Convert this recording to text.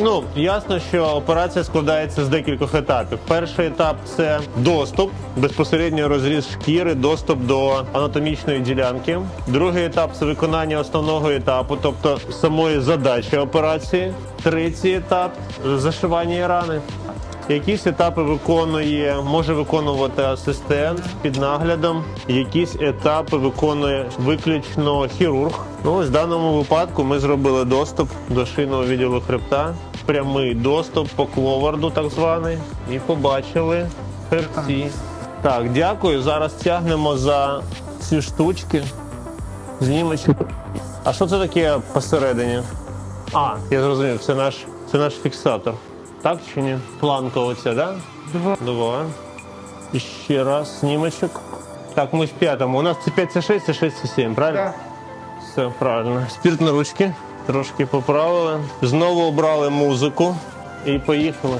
Ну, ясно, що операція складається з декількох етапів. Перший етап це доступ, безпосередньо розріз шкіри, доступ до анатомічної ділянки. Другий етап це виконання основного етапу, тобто самої задачі операції. Третій етап зашивання рани. Якісь етапи виконує, може виконувати асистент під наглядом. Якісь етапи виконує виключно хірург. Ну, ось в даному випадку ми зробили доступ до шийного відділу хребта, прямий доступ по кловарду, так званий, і побачили хребці. Так, дякую. Зараз тягнемо за ці штучки. Знімочок. А що це таке посередині? А, я зрозумів, це наш, це наш фіксатор. Так чи ні? Планка оця, да? Два. Два. І ще раз снімочок. Так, ми в п'ятому. У нас це 5 це 6, це 6 це 7, правильно? Так. Все правильно. Спірт на ручки. Трошки поправили. Знову обрали музику і поїхали.